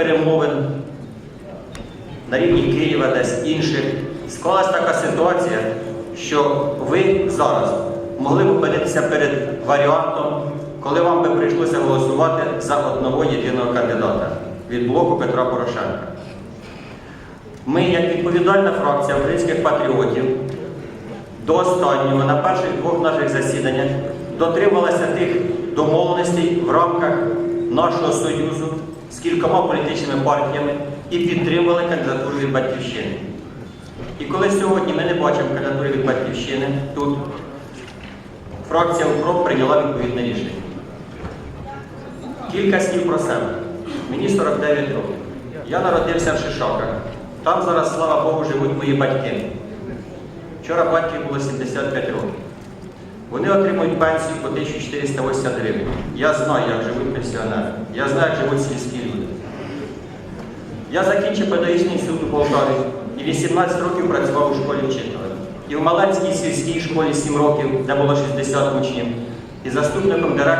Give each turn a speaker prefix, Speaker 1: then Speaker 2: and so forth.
Speaker 1: перемовин на рівні Києва, десь інших, склалась така ситуація, що ви зараз могли б опинитися перед варіантом, коли вам би прийшлося голосувати за одного єдиного кандидата від блоку Петра Порошенка. Ми, як відповідальна фракція українських патріотів, до останнього на перших двох наших засіданнях дотрималася тих домовленостей в рамках нашого союзу з кількома політичними партіями і підтримували кандидатуру від Батьківщини. І коли сьогодні ми не бачимо кандидатури від Батьківщини, тут фракція УКРОП прийняла відповідне рішення. Кілька слів про себе. Мені 49 років. Я народився в Шишаках. Там зараз, слава Богу, живуть мої батьки. Вчора батьки було 75 років. Вони отримують пенсію по 1480 гривень. Я знаю, як живуть пенсіонери. Я знаю, як живуть сільські люди. Я закінчив педагогічний інститут у Полтаві і 18 років працював у школі вчителем. І в Малецькій сільській школі 7 років, де було 60 учнів, і заступником директора.